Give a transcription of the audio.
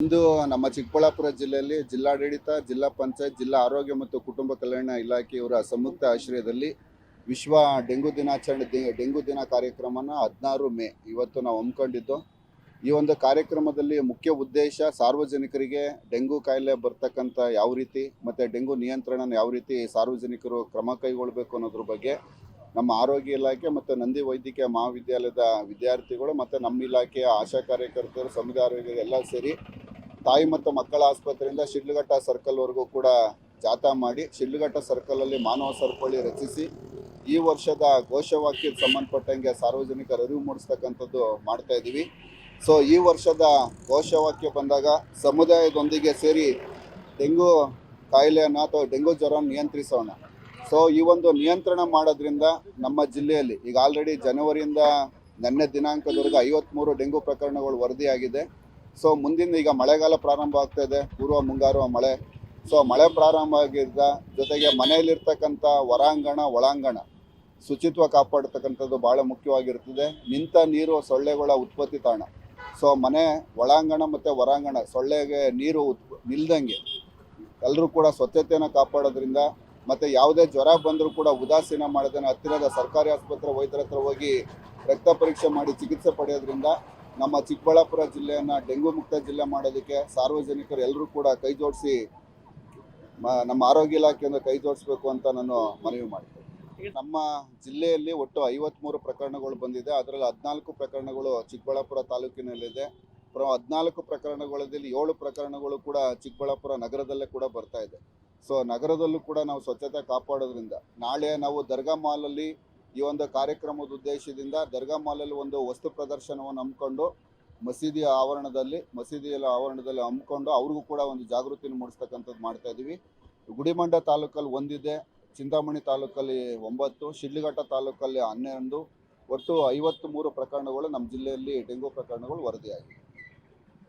ಇಂದು ನಮ್ಮ ಚಿಕ್ಕಬಳ್ಳಾಪುರ ಜಿಲ್ಲೆಯಲ್ಲಿ ಜಿಲ್ಲಾಡಳಿತ, ಜಿಲ್ಲಾ ಪಂಚಾಯತ್, ಜಿಲ್ಲಾ ಆರೋಗ್ಯ ಮತ್ತು ಕುಟುಂಬ ಕಲ್ಯಾಣ ಇಲಾಖೆಯವರ ಸಂಯುಕ್ತ ಆಶ್ರಯದಲ್ಲಿ ವಿಶ್ವ ಡೆಂಗು ದಿನಾಚರಣೆ ಡೆಂಗು ದಿನ ಕಾರ್ಯಕ್ರಮನ ಹದಿನಾರು ಮೇ ಇವತ್ತು ನಾವು ಹಮ್ಮಿಕೊಂಡಿದ್ದು. ಈ ಒಂದು ಕಾರ್ಯಕ್ರಮದಲ್ಲಿ ಮುಖ್ಯ ಉದ್ದೇಶ ಸಾರ್ವಜನಿಕರಿಗೆ ಡೆಂಗು ಕಾಯಿಲೆ ಬರ್ತಕ್ಕಂಥ ಯಾವ ರೀತಿ ಮತ್ತು ಡೆಂಗು ನಿಯಂತ್ರಣ ಯಾವ ರೀತಿ ಸಾರ್ವಜನಿಕರು ಕ್ರಮ ಕೈಗೊಳ್ಳಬೇಕು ಅನ್ನೋದ್ರ ಬಗ್ಗೆ ನಮ್ಮ ಆರೋಗ್ಯ ಇಲಾಖೆ ಮತ್ತು ನಂದಿ ವೈದ್ಯಕೀಯ ಮಹಾವಿದ್ಯಾಲಯದ ವಿದ್ಯಾರ್ಥಿಗಳು ಮತ್ತು ನಮ್ಮ ಇಲಾಖೆಯ ಆಶಾ ಕಾರ್ಯಕರ್ತರು ಸಮುದಾಯ ಎಲ್ಲ ಸೇರಿ ತಾಯಿ ಮತ್ತು ಮಕ್ಕಳ ಆಸ್ಪತ್ರೆಯಿಂದ ಶಿಡ್ಲಘಟ್ಟ ಸರ್ಕಲ್ವರೆಗೂ ಕೂಡ ಜಾಥಾ ಮಾಡಿ ಶಿಡ್ಲಘಟ್ಟ ಸರ್ಕಲಲ್ಲಿ ಮಾನವ ಸರಪಳಿ ರಚಿಸಿ ಈ ವರ್ಷದ ಘೋಷವಾಕ್ಯಕ್ಕೆ ಸಂಬಂಧಪಟ್ಟಂಗೆ ಸಾರ್ವಜನಿಕರ ಅರಿವು ಮೂಡಿಸ್ತಕ್ಕಂಥದ್ದು ಮಾಡ್ತಾ ಇದ್ದೀವಿ. ಸೊ ಈ ವರ್ಷದ ಘೋಷವಾಕ್ಯ ಬಂದಾಗ ಸಮುದಾಯದೊಂದಿಗೆ ಸೇರಿ ಡೆಂಗು ಕಾಯಿಲೆಯನ್ನು ಅಥವಾ ಡೆಂಗು ಜ್ವರ ನಿಯಂತ್ರಿಸೋಣ. ಸೊ ಈ ಒಂದು ನಿಯಂತ್ರಣ ಮಾಡೋದ್ರಿಂದ ನಮ್ಮ ಜಿಲ್ಲೆಯಲ್ಲಿ ಈಗ ಆಲ್ರೆಡಿ ಜನವರಿಯಿಂದ ನಿನ್ನೆ ದಿನಾಂಕದವರೆಗೆ ಐವತ್ತ್ಮೂರು ಡೆಂಗು ಪ್ರಕರಣಗಳು ವರದಿಯಾಗಿದೆ. ಸೊ ಮುಂದಿನ ಈಗ ಮಳೆಗಾಲ ಪ್ರಾರಂಭ ಆಗ್ತಾ ಇದೆ ಪೂರ್ವ ಮುಂಗಾರು ಮಳೆ. ಸೊ ಮಳೆ ಪ್ರಾರಂಭ ಆಗಿದ್ದ ಜೊತೆಗೆ ಮನೆಯಲ್ಲಿರ್ತಕ್ಕಂಥ ಹೊರಾಂಗಣ ಒಳಾಂಗಣ ಶುಚಿತ್ವ ಕಾಪಾಡ್ತಕ್ಕಂಥದ್ದು ಭಾಳ ಮುಖ್ಯವಾಗಿರ್ತದೆ. ನಿಂತ ನೀರು ಸೊಳ್ಳೆಗಳ ಉತ್ಪತ್ತಿ ತಾಣ. ಸೊ ಮನೆ ಒಳಾಂಗಣ ಮತ್ತು ಹೊರಾಂಗಣ ಸೊಳ್ಳೆಗೆ ನೀರು ಉತ್, ನಿಲ್ದಂಗೆ ಎಲ್ಲರೂ ಕೂಡ ಸ್ವಚ್ಛತೆಯನ್ನು ಕಾಪಾಡೋದ್ರಿಂದ ಮತ್ತು ಯಾವುದೇ ಜ್ವರ ಬಂದರೂ ಕೂಡ ಉದಾಸೀನ ಮಾಡದೇ ಹತ್ತಿರದ ಸರ್ಕಾರಿ ಆಸ್ಪತ್ರೆ ವೈದ್ಯರ ಹತ್ರ ಹೋಗಿ ರಕ್ತ ಪರೀಕ್ಷೆ ಮಾಡಿ ಚಿಕಿತ್ಸೆ ಪಡೆಯೋದ್ರಿಂದ ನಮ್ಮ ಚಿಕ್ಕಬಳ್ಳಾಪುರ ಜಿಲ್ಲೆಯನ್ನು ಡೆಂಗ್ಯೂ ಮುಕ್ತ ಜಿಲ್ಲೆ ಮಾಡೋದಕ್ಕೆ ಸಾರ್ವಜನಿಕರು ಎಲ್ಲರೂ ಕೂಡ ಕೈ ಜೋಡಿಸಿ ನಮ್ಮ ಆರೋಗ್ಯ ಇಲಾಖೆಯಿಂದ ಕೈ ಜೋಡಿಸ್ಬೇಕು ಅಂತ ನಾನು ಮನವಿ ಮಾಡ್ತೇನೆ. ನಮ್ಮ ಜಿಲ್ಲೆಯಲ್ಲಿ ಒಟ್ಟು ಐವತ್ತ್ಮೂರು ಪ್ರಕರಣಗಳು ಬಂದಿದೆ. ಅದರಲ್ಲಿ ಹದಿನಾಲ್ಕು ಪ್ರಕರಣಗಳು ಚಿಕ್ಕಬಳ್ಳಾಪುರ ತಾಲೂಕಿನಲ್ಲಿದೆ. ಹದಿನಾಲ್ಕು ಪ್ರಕರಣಗಳಲ್ಲಿ ಏಳು ಪ್ರಕರಣಗಳು ಕೂಡ ಚಿಕ್ಕಬಳ್ಳಾಪುರ ನಗರದಲ್ಲೇ ಕೂಡ ಬರ್ತಾ ಇದೆ. ಸೊ, ನಗರದಲ್ಲೂ ಕೂಡ ನಾವು ಸ್ವಚ್ಛತೆ ಕಾಪಾಡೋದ್ರಿಂದ ನಾಳೆ ನಾವು ದರ್ಗಾ ಮಾಲಲ್ಲಿ ಈ ಒಂದು ಕಾರ್ಯಕ್ರಮದ ಉದ್ದೇಶದಿಂದ ದರ್ಗಾ ಮಾಲಲ್ಲಿ ಒಂದು ವಸ್ತು ಪ್ರದರ್ಶನವನ್ನು ಹಮ್ಮಿಕೊಂಡು ಮಸೀದಿಯ ಆವರಣದಲ್ಲಿ ಮಸೀದಿಯ ಆವರಣದಲ್ಲಿ ಹಮ್ಮಿಕೊಂಡು ಅವ್ರಿಗೂ ಕೂಡ ಒಂದು ಜಾಗೃತಿನ ಮೂಡಿಸ್ತಕ್ಕಂಥದ್ದು ಮಾಡ್ತಾ ಇದ್ದೀವಿ. ಗುಡಿಮಂಡ ತಾಲೂಕಲ್ಲಿ ಒಂದಿದೆ, ಚಿಂತಾಮಣಿ ತಾಲೂಕಲ್ಲಿ ಒಂಬತ್ತು, ಶಿಡ್ಲಘಟ್ಟ ತಾಲೂಕಲ್ಲಿ ಹನ್ನೆರಡು, ಒಟ್ಟು ಐವತ್ತು ಮೂರು ಪ್ರಕರಣಗಳು ನಮ್ಮ ಜಿಲ್ಲೆಯಲ್ಲಿ ಡೆಂಗು ಪ್ರಕರಣಗಳು ವರದಿಯಾಗಿವೆ